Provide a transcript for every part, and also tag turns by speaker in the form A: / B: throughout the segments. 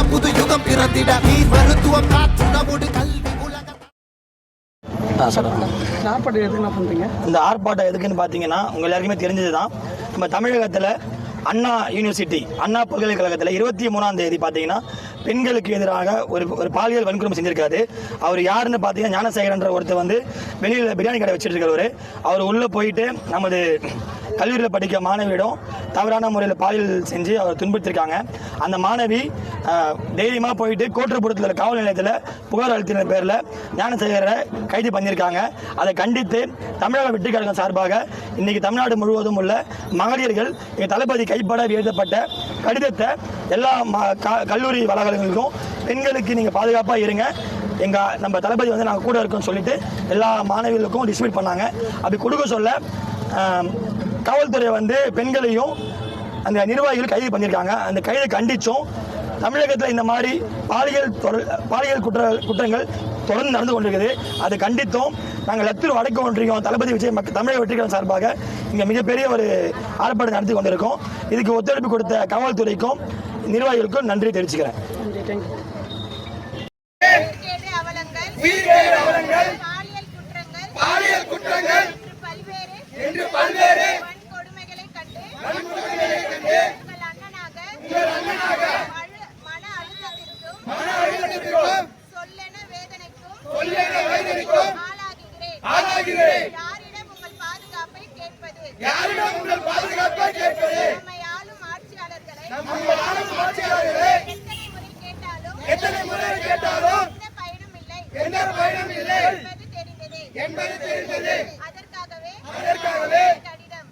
A: சமமென புது யுகம் பிறந்திட நீர் மருத்துவம் காற்றுணவோடு கல்வி உலக
B: சாப்பாடு எதுக்கு என்ன பண்ணுறீங்க
C: இந்த ஆர்ப்பாட்டம் எதுக்குன்னு பார்த்தீங்கன்னா உங்க எல்லாருக்குமே தெரிஞ்சது தான் நம்ம தமிழகத்தில் அண்ணா யூனிவர்சிட்டி அண்ணா பல்கலைக்கழகத்தில் இருபத்தி மூணாம் தேதி பார்த்தீங்கன்னா பெண்களுக்கு எதிராக ஒரு ஒரு பாலியல் வன்கொடுமை செஞ்சிருக்காரு. அவர் யாருன்னு பார்த்தீங்கன்னா ஞானசேகரன்ற ஒருத்தர் வந்து வெளியில் பிரியாணி கடை வச்சிட்டு இருக்கிறவர் அவர் உள்ளே போயிட்டு நமது கல்லூரியில் படிக்க மாணவியிடம் தவறான முறையில் பாலியல் செஞ்சு அவர் துன்புறுத்திருக்காங்க. அந்த மாணவி தைரியமாக போயிட்டு உள்ள காவல் நிலையத்தில் புகார் அளித்தின பேரில் ஞானசேகரை கைது பண்ணியிருக்காங்க. அதை கண்டித்து தமிழக வெற்றிக்கழகம் சார்பாக இன்னைக்கு தமிழ்நாடு முழுவதும் உள்ள மகளிர்கள் எங்கள் தளபதி கைப்பட எழுதப்பட்ட கடிதத்தை எல்லா ம- க- கல்லூரி வளாகங்களுக்கும் பெண்களுக்கு நீங்கள் பாதுகாப்பாக இருங்க. எங்கள் நம்ம தளபதி வந்து நாங்கள் கூட இருக்கோம்னு சொல்லிட்டு எல்லா மாணவிகளுக்கும் டிஸ்ட்ரிபியூட் பண்ணாங்க. அப்படி கொடுக்க சொல்ல காவல்துறை வந்து பெண்களையும் அந்த நிர்வாகிகள் கைது பண்ணியிருக்காங்க. அந்த கைதை கண்டித்தும் தமிழகத்தில் இந்த மாதிரி பாலியல் பாலியல் குற்ற குற்றங்கள் தொடர்ந்து நடந்து கொண்டிருக்குது. அதை கண்டித்தும் நாங்கள் லத்தூர் வடக்கு ஒன்றியம் தளபதி விஜய் மக்கள் தமிழக வெற்றிகரம் சார்பாக இங்கே மிகப்பெரிய ஒரு ஆர்ப்பாட்டம் நடத்தி கொண்டிருக்கோம். இதுக்கு ஒத்துழைப்பு கொடுத்த காவல்துறைக்கும் நிர்வாகிகளுக்கும் நன்றி தெரிவிச்சுக்கிறேன்.
D: யாரிடம் உங்கள் பாதுகாப்பை கேட்பது? நம்மை ஆளும் ஆட்சியாளர்களே எத்தனை முறை தெரிந்தது. அதற்காகவே கடிதம்.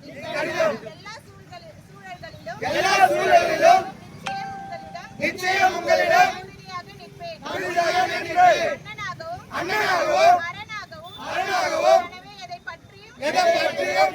D: எல்லா சூழலிலும் நிச்சயம் உங்களிடம் உறுதியாக நிற்கிறேன் எதை பற்றியும்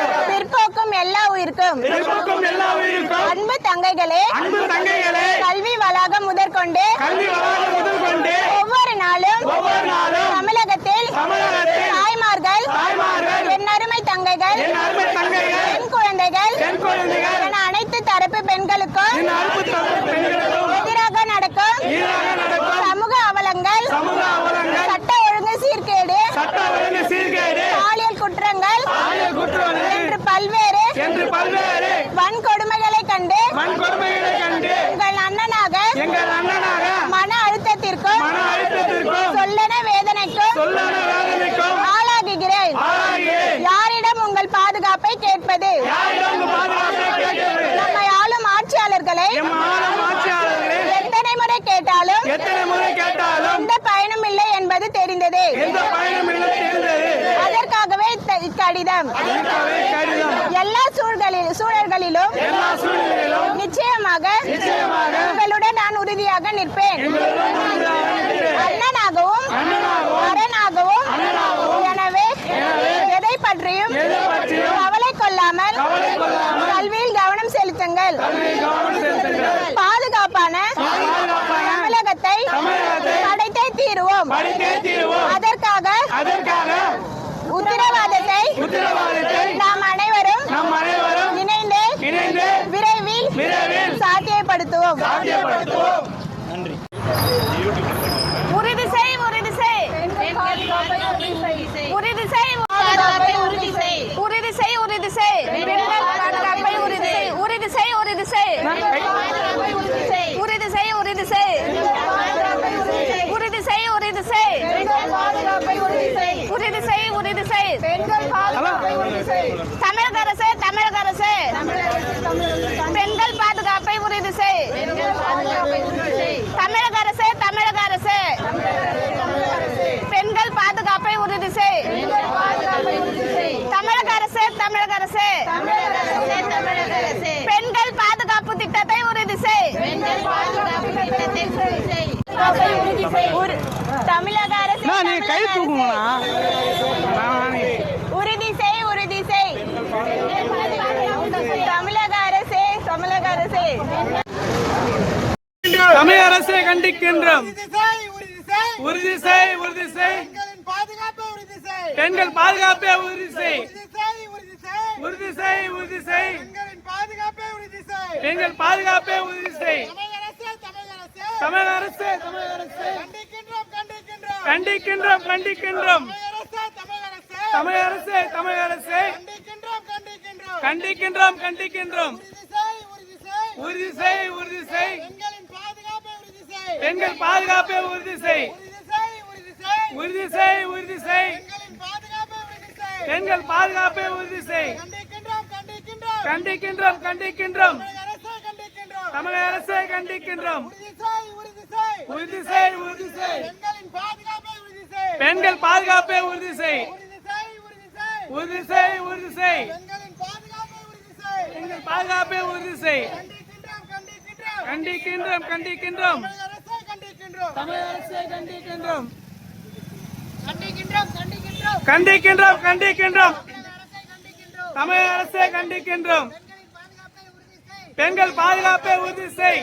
D: பிற்போக்கும் எல்லா உயிருக்கும் அன்பு தங்கைகளே கல்வி வளாகம் முதற்கொண்டு ஒவ்வொரு நாளும் தமிழகத்தில் தாய்மார்கள் என் அருமை தங்கைகள் பெண் குழந்தைகள் என அனைத்து தரப்பு பெண்களுக்கும் எதிராக நடக்கும் சமூக அவலங்கள் சட்ட ஒழுங்கு சீர்கேடு பாலியல் குற்றங்கள் என்று பல்வேறு வன்கொடுமைகளை கண்டு
C: வன்கொடுமைகளை கண்டு
D: உங்கள் அண்ணனாக
C: எங்கள் அண்ணனாக
D: மன அழுத்தத்திற்கும்
C: மன அழுத்தத்திற்கும்
D: சொல்லென வேதனைக்கும்
C: சொல்லாத வேதனைக்கும்
D: ஆளாகுகிறேன். யாரிடம் உங்கள் பாதுகாப்பை கேட்பது
C: யாரிடம் உங்கள் பாதுகாப்பை கேட்கிறது?
D: நம்மை ஆளும் ஆட்சியாளர்களை
C: எம் ஆளும் ஆட்சியாளர்களே,
D: எத்தனை முறை கேட்டாலும்
C: எத்தனை முறை கேட்டாலும்
D: எந்த பயனும் இல்லை என்பது தெரிந்தது
C: எந்த பயனும் இல்லை தெரிந்தது
D: அதற்காகவே இக்கடிதம். எல்லா சூழ்களில் சூழல்களிலும் நிச்சயமாக உங்களுடன் நான் உறுதியாக நிற்பேன். அண்ணனாகவும் அரணாகவும் எனவே எதை பற்றியும் கவலை கொள்ளாமல் கல்வியில் கவனம் செலுத்துங்கள் பாதுகாப்பான தமிழகத்தை படைத்தே தீருவோம்
C: படித்தே தீருவோம்
D: அதற்காக
C: அதற்காக
D: உத்தரவாதத்தை
C: உத்தரவாதத்தை
D: நாம் அனைவரும்
C: நம் அனைவரும்
D: இணைந்து
C: இணைந்து
D: விரைவில்
C: விரைவில்
D: சாத்தியப்படுத்துவோம்.
C: நன்றி.
D: உறுதி செய் உறுதி செய். உறுதி செய் உறுதி செய். உறுதி செய் உறுதி செய். பாதுகாப்பை உறுதி செய். உறுதி செய் உறுதி செய். உறுதி செய் உறுதி செய். உறுதி செய் உறுதி செய். உறுதி செய் உறுதி செய். தமிழக அரசு தமிழக அரசு. பெண்கள் பாதுகாப்பை செய் தமிழக அரசு தமிழக அரசு. பெண்கள் பாதுகாப்பை உறுதி செய். தமிழக அரசு தமிழக அரசு. பெண்கள் பாதுகாப்பு திட்டத்தை பெண்கள் பாதுகாப்பு திட்டத்தை உறுதி செய். தமிழக அரசு
B: கை தூக்குங்கண்ணா
D: உறுதி செய் உறுதி செய் தமிழக அரசே தமிழக அரசே
B: தமிழக அரசை கண்டிக்கின்றோம் உறுதி செய் உறுதி செய் பெண்கள் பாதுகாப்பை உறுதி செய் உறுதி செய் உறுதி செய் பெண்கள் பாதுகாப்பை உறுதி செய் தமிழக அரசு தமிழக அரசு கண்டிக்கின்றோம் கண்டிக்கின்றோம் தமிழக அரசு தமிழக அரசு கண்டிக்கின்றோம் கண்டிக்கின்றோம் உறுதி செய் உறுதி செய் பெண்கள் பாதுகாப்பை உறுதி செய். உறுதி செய் உறுதி செய். பெண்கள் பாதுகாப்பை உறுதி செய். கண்டிக்கின்றோம் கண்டிக்கின்றோம். தமிழக அரசை கண்டிக்கின்றோம். உறுதி செய் உறுதி செய். பெண்கள் பாதுகாப்பை உறுதி செய். உறுதி செய் உறுதி செய். பெண்கள் பாதுகாப்பை உறுதி செய். கண்டிக்கின்றோம் கண்டிக்கின்றோம். தமிழக அரசை கண்டிக்கின்றோம் கண்டிக்கின்றோம். கண்டிக்கின்றோம் தமிழக அரசை கண்டிக்கின்றோம். பெண்கள் பாதுகாப்பை உறுதி செய்.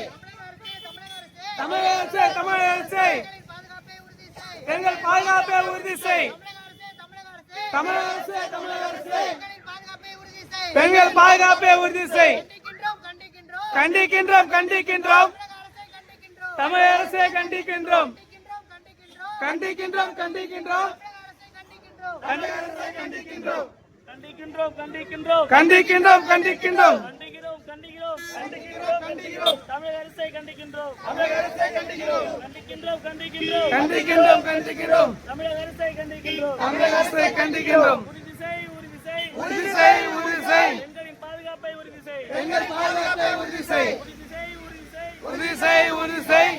B: தமிழக அரசு தமிழக அரசு பெண்கள் பாதுகாப்பை உறுதி செய். தமிழக அரசு தமிழக அரசு பெண்கள் பாதுகாப்பை உறுதி செய். கண்டிக்கின்றோம். கண்டிக்கின்றோம் கண்டிக்கின்றோம். தமிழக அரசை கண்டிக்கின்றோம்
E: கண்டிக்கின்றோம். கண்டிக்கின்றோம்
B: கண்டிக்கின்றோம். கண்டிக்கின்றோம்
E: தமிழக அரசை கண்டிக்கின்றோம். கண்டிக்கின்றோம் கண்டிக்கின்றோம்.
B: கண்டிக்கின்றோம் கண்டிக்கின்றோம்.
E: அரசை கண்டிக்கின்றோம்.
B: தமிழக அரசை கண்டிக்கின்றோம்.
E: உறுதி செய் உறுதி செய். பெண்களின் பாதுகாப்பை உறுதி செய்.
B: எங்கள் பாதுகாப்பை உறுதி செய்.
E: உறுதி செய் உறுதி செய்.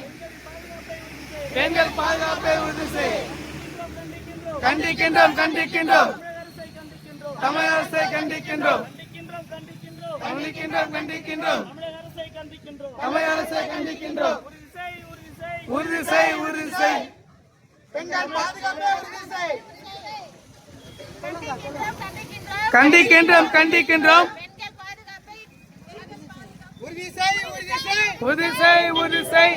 B: பெண்கள் பாதுகாப்பை உறுதி செய். கண்டிக்கின்றோம் கண்டிக்கின்றோம். தமிழக அரசை கண்டிக்கின்றோம்.
E: கண்டிக்கின்றோம் கண்டிக்கின்றோம்.
B: கண்டிக்கின்றோம்
E: தமிழக அரசை கண்டிக்கின்றோம். உறுதி செய் உறுதி செய்.
B: பெண்கள் பாதுகாப்பை உறுதி செய். கண்டிக்கின்றோம் கண்டிக்கின்றோம்
D: பெண்கள் பாதுகாப்பை
B: உறுதி செய் உறுதி செய்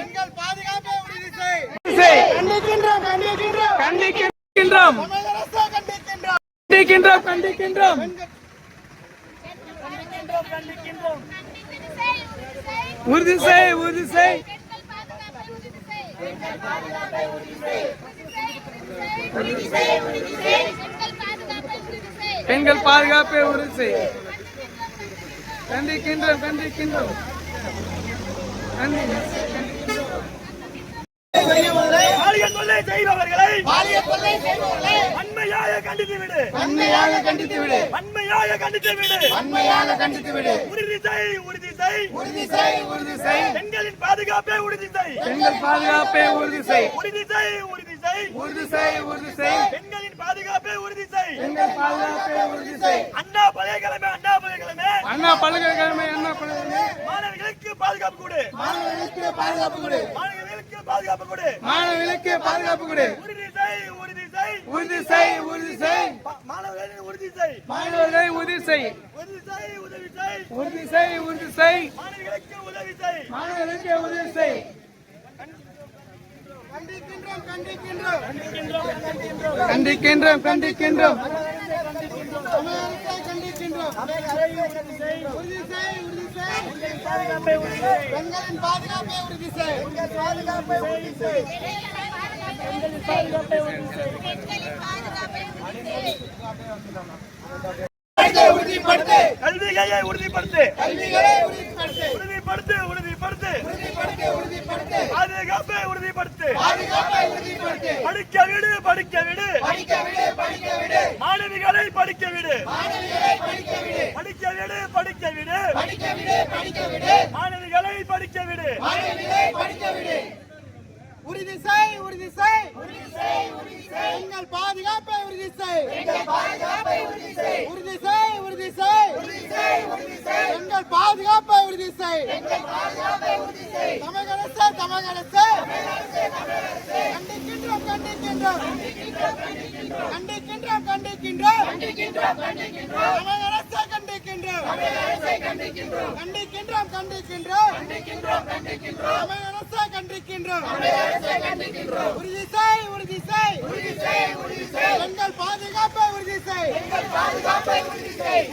B: கண்டிக்கின்றோம் கண்டிக்கின்றோம். கண்டிக்கின்றோம். கண்டிக்கின்றோம்.
E: கண்டிக்கின்றோம்
B: உறுதி செய் உறுதி செய்
D: பெண்கள் பாதுகாப்பை உறுதி செய் உறுதி செய்
B: கண்டிக்கின்றோம்
E: பாலியல் தொல்லை செய்பவர்களை கண்டித்து விடு.
B: உண்மையாக கண்டித்து விடு
E: வன்மையாக கண்டித்து விடு
B: உண்மையாக கண்டித்து விடு
E: உறுதி செய் உறுதி செய்
B: உறுதி செய் உறுதி செய்
E: பெண்களின் பாதுகாப்பை உறுதி செய்
B: பெண்கள் பாதுகாப்பை உறுதி செய்
E: உறுதி செய் உறுதி செய்
B: உறுதி செய் உறுதி செய்
E: பாதுகாப்பை உறுதி செய்.
B: பெண்கள் பாதுகாப்பை உறுதி செய்.
E: அண்ணா பல்கலைக்கழகமே அண்ணா பல்கலைக்கழகமே.
B: அண்ணா பல்கலைக்கழகம் அண்ணா பல்கலைக்கழகம்.
E: மாணவர்களுக்கு பாதுகாப்பு கொடு.
B: மாணவர்களுக்கு பாதுகாப்பு கொடு.
E: மாணவர்களுக்கு பாதுகாப்பு கொடு.
B: மாணவர்களுக்கு பாதுகாப்பு கொடு.
E: உறுதி செய் உறுதி செய்.
B: உறுதி செய் உறுதி செய்.
E: மாணவர்களின் உறுதி செய்.
B: மாணவர்களை உறுதி செய்.
E: உறுதி செய் உதவி செய்.
B: உறுதி செய் உறுதி செய்.
E: மாணவர்களுக்கு உதவி செய்.
B: மாணவர்களுக்கு உதவி செய். கண்டிக்கின்றோம் கண்டிக்கின்றோம்.
E: பாதுகாப்பை உறுதி செய்
D: பாதுகாப்பை உறுதி செய்.
E: கல்விகளை உறுதிப்படுத்து உறுதிப்படுத்து பாதுகாப்பை உறுதிப்படுத்து படிக்க விடு படிக்க விடு. மாணவிகளை படிக்க விடு. படிக்க விடு. படிக்க விடு. மாணவிகளை படிக்க விடு.
F: உறுதி செய் உறுதி செய். எங்கள் பாதுகாப்பை உறுதி செய். எங்கள் பாதுகாப்பை உறுதி செய். உறுதி செய் எங்கள் பாதுகாப்பை உறுதி செய். எங்கள் பாதுகாப்பை தமிழக தமிழக கண்டிக்கின்றோம் கண்டிக்கின்றோம். கண்டிக்கின்றோம் கண்டிக்கின்றோம். கண்டிக்கின்றோம் கண்டிக்கின்றோம். கண்டிக்கின்றோம் தமிழக கண்டிக்கின்றோம். கண்டிக்கின்றோம் தமிழக அரசு கண்டிக்கின்றோம். உறுதி செய் உறுதி செய் பெண்கள் பாதுகாப்பை உறுதி செய்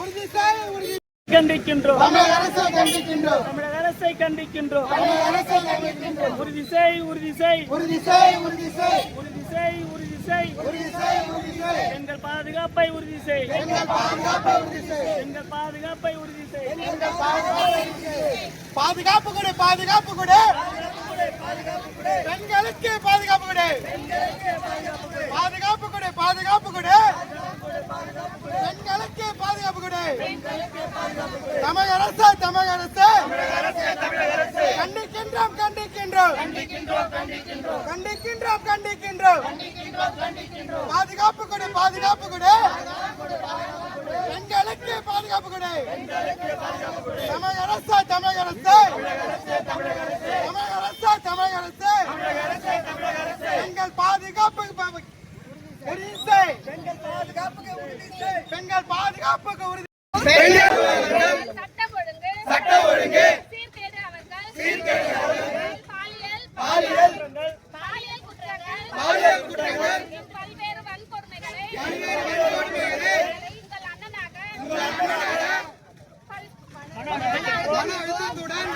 F: உறுதி செய் உறுதி
E: கண்டிக்கின்றோம்.
F: தமிழக அரசை கண்டிக்கின்றோம்.
E: தமிழக அரசை கண்டிக்கின்றோம்.
F: தமிழக அரசை கண்டிக்கின்றோம்.
E: உறுதி செய் உறுதி செய்
F: உறுதி செய் உறுதி செய்
E: உறுதி செய் உறுதி செய் எங்கள் பாதுகாப்பை உறுதி செய்
F: பெண்கள் பாதுகாப்பை உறுதி செய்
E: எங்கள் பாதுகாப்பை உறுதி செய்
F: பெண்கள் பாதுகாப்பை உறுதி செய் பாதுகாப்பு கொடு. பாதுகாப்பு கொடு. பெண்களுக்கு பாதுகாப்பு கொடு. பாதுகாப்பு கொடு பாதுகாப்பு கொடு. பெண்களுக்கு பாதுகாப்பு கொடு. தமிழக அரசு கண்டிக்கின்றோம் கண்டிக்கின்றோம் கண்டிக்கின்றோம். பாதுகாப்பு கொடு பாதுகாப்பு கொடு. எங்களுக்கு பாதுகாப்பு கொடு. தமிழக அரசு தமிழக அரசு. தமிழக அரசு தமிழக அரசு. பெண்கள் பாதுகாப்புக்கு உறுதி பெண்கள் பாதுகாப்புக்கு உறுதி செய் பெண்கள் பாதுகாப்புக்கு உறுதி
D: சட்டம் ஒழுங்கு சட்டம் ஒழுங்கு சீர்கேடு அவர்கள் சீர்கேடு அவர்கள் பாலியல் பாலியல் பாலியல் குற்றங்கள் பாலியல் குற்றங்கள் பல்வேறு வன்கொடுமைகளை பல்வேறு வன்கொடுமைகளை உங்கள் அண்ணனாக உங்கள் அண்ணனாக
F: மன அழுத்தத்துடன்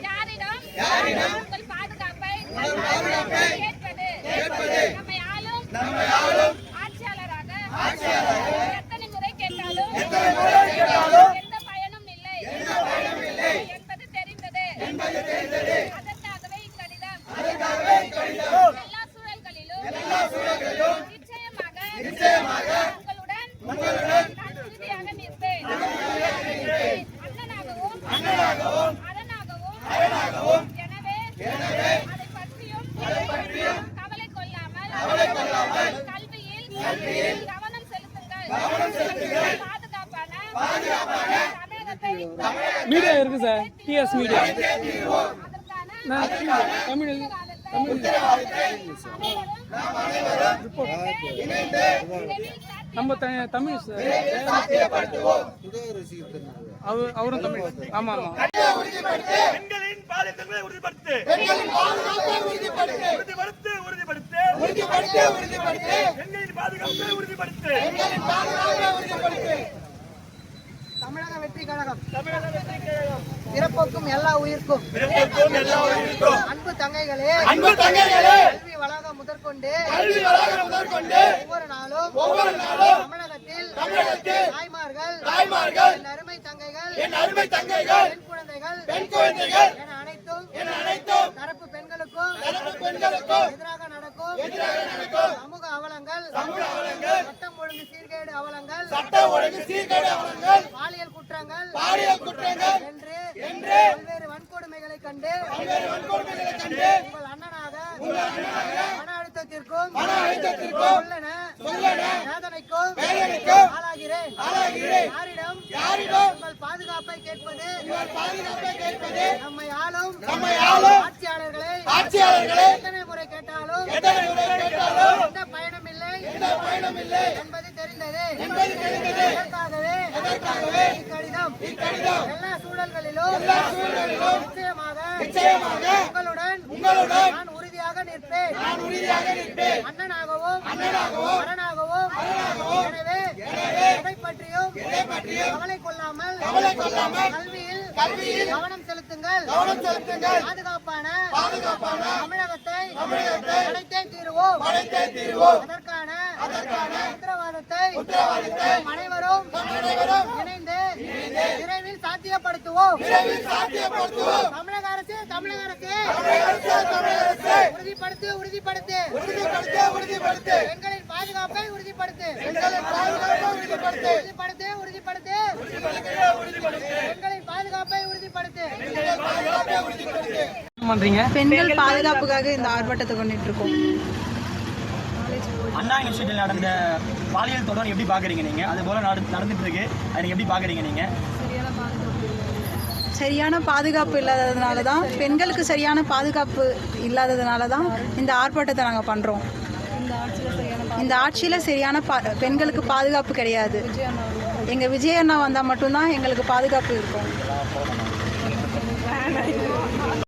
D: யாரிடம் யாரிடம் உங்கள் பாதுகாப்பை பாதுகாப்பை கேட்பது கேட்பது நம்மை ஆளும் நம்மை ஆளும் ஆட்சியாளராக ஆட்சியாளராக எத்தனை முறை கேட்டாலும் எத்தனை முறை கேட்டாலும் எந்த பயனும் இல்லை எந்த பயனும் இல்லை என்பது தெரிந்தது என்பது தெரிந்தது அதற்காகவே இக்கடிதம் அதற்காகவே இக்கடிதம் எல்லா சூழல்களிலும் எல்லா சூழல்களிலும் நிச்சயமாக நிச்சயமாக உங்களுடன் உங்களுடன் நான் உறுதியாக நிற்பேன் அண்ணனாகவும் அண்ணனாகவும் அரணாகவும் அரணாகவும் எனவே எனவே அதை பற்றியும் அதை பற்றியும் கவலை கொள்ளாமல் கவலை கொள்ளாமல் கல்வியில் கல்வியில் கவனம் செலுத்துங்கள் பாதுகாப்பான
B: மீடியா இருக்கு sir DS media Tamil
D: Tamil.
B: நம்ம தமிழ் சார் அவரும் தமிழ். ஆமா ஆமா.
C: பெண்களின்
F: பெண்களின் பாதுகாப்பை உறுதிப்படுத்து.
C: உறுதிப்படுத்து உறுதிப்படுத்து.
F: உறுதிப்படுத்து உறுதிப்படுத்து.
C: பெண்களின் பாதுகாப்பை உறுதிப்படுத்து.
F: பெண்களின் பாதுகாப்பை உறுதிப்படுத்து.
G: தமிழக வெற்றி கழகம்.
B: தமிழக வெற்றி கழகம்.
G: பிறப்போக்கும் எல்லா உயிர்க்கும்.
C: பிறப்புக்கும் எல்லா உயிர்க்கும்.
G: அன்பு தங்கைகளே.
F: அன்பு தங்கைகளே.
G: கல்வி வளாகம் முதற்கொண்டு.
F: கல்வி வளாகம் முதற்கொண்டு.
G: ஒவ்வொரு நாளும்
F: ஒவ்வொரு நாளும்
G: தமிழகத்தில்
F: தமிழகத்தில்
G: தாய்மார்கள்
F: தாய்மார்கள்
G: என் அருமை தங்கைகள்
F: என் அருமை தங்கைகள்
G: பெண் குழந்தைகள்
F: பெண் குழந்தைகள்
G: என அனைத்தும்
F: என அனைத்தும்
G: தரப்பு பெண்களுக்கும்
F: தரப்பு பெண்களுக்கும்
G: எதிராக சமூக அவலங்கள் சட்டம் ஒழுங்கு சீர்கேடு அவலங்கள்.
F: சட்ட ஒழுங்கு சீர்கேடு அவலங்கள்.
G: பாலியல் குற்றங்கள்.
F: பாலியல் குற்றங்கள்.
G: என்று
F: என்று
G: பல்வேறு வன்கொடுமைகளை கண்டு
F: பல்வேறு வன்கொடுமைகளை கண்டு
G: உங்கள் அண்ணனாக
F: உங்கள் அண்ணனாக
G: மன அழுத்தத்திற்கும்
F: மன அழுத்தத்திற்கும்
G: சொல்லன
F: சொல்லன
G: வேதனைக்கும்
F: வேதனைக்கும்
G: ஆளாகிறேன்.
F: ஆளாகிறேன்.
G: யாரிடம்
F: யாரிடம்
G: உங்கள் பாதுகாப்பை கேட்பது?
F: உங்கள் பாதுகாப்பை கேட்பது?
G: நம்மை ஆளும்
F: நம்மை ஆளும்
G: ஆட்சியாளர்களை
F: ஆட்சியாளர்களை
G: எத்தனை முறை கேட்டாலும்
F: எத்தனை முறை கேட்டாலும்
G: எந்த பயனும் இல்லை
F: எந்த பயனும் இல்லை
G: என்பது தெரிந்தது
F: என்பது தெரிந்தது.
G: இதற்காகவே
F: அதற்காகவே
G: இக்கடிதம்
F: இக்கடிதம்
G: எல்லா சூழல்களிலும்
F: எல்லா சூழல்களிலும்
G: நிச்சயமாக
F: நிச்சயமாக
G: உங்களுடன்
F: உங்களுடன்
G: நான் உறுதியாக நிற்பேன்.
F: நான் உறுதியாக நிற்பேன்.
G: அண்ணனாகவும் அரணாகவும்
F: அரணாகவும்
G: எனவே எதை பற்றியும்
F: பற்றியும்
G: கவலை கொள்ளாமல்
F: கவலை கொள்ளாமல்
G: கல்வியில்
F: கல்வியில்
G: கவனம் செலுத்துங்கள்.
F: கவனம் செலுத்துங்கள்.
G: பாதுகாப்பான
F: பாதுகாப்பான
G: தமிழகத்தை
F: தமிழகத்தை
G: படைத்தே தீருவோம். அதற்கான
F: அதற்கான
G: உத்தரவாதத்தை
F: உத்தரவாதத்தை
G: நாம் அனைவரும்
F: அனைவரும்
G: இணைந்து விரைவில் சாத்தியப்படுத்துவோம்.
F: விரைவில் சாத்தியப்படுத்துவோம்.
G: தமிழக அரசு தமிழக அரசு.
F: தமிழக அரசு தமிழக அரசு.
G: உறுதிப்படுத்து உறுதிப்படுத்து.
F: உறுதிப்படுத்த உறுதிப்படுத்து.
G: பெண்களின் பாதுகாப்பை உறுதிப்படுத்து.
F: உறுதிப்படுத்து.
G: உறுதிப்படுத்து உறுதிப்படுத்து. பெண்களின் பாதுகாப்பை உறுதிப்படுத்து.
H: பெண்கள் பாதுகாப்புக்காக இந்த ஆர்ப்பாட்டத்தை கொண்டுட்டு இருக்கோம்.
C: அண்ணா யூனிவர்சிட்டியில் நடந்த பாலியல் தொடர் எப்படி பார்க்குறீங்க நீங்கள் அது போல் நட நடந்துட்டு இருக்கு அதை எப்படி பார்க்குறீங்க நீங்கள்
H: சரியான பாதுகாப்பு இல்லாததுனால தான் பெண்களுக்கு சரியான பாதுகாப்பு இல்லாததுனால தான் இந்த ஆர்ப்பாட்டத்தை நாங்கள் பண்ணுறோம் இந்த ஆட்சியில் சரியான பா பெண்களுக்கு பாதுகாப்பு கிடையாது. எங்கள் விஜய் அண்ணா வந்தால் மட்டும்தான் எங்களுக்கு பாதுகாப்பு இருக்கும்.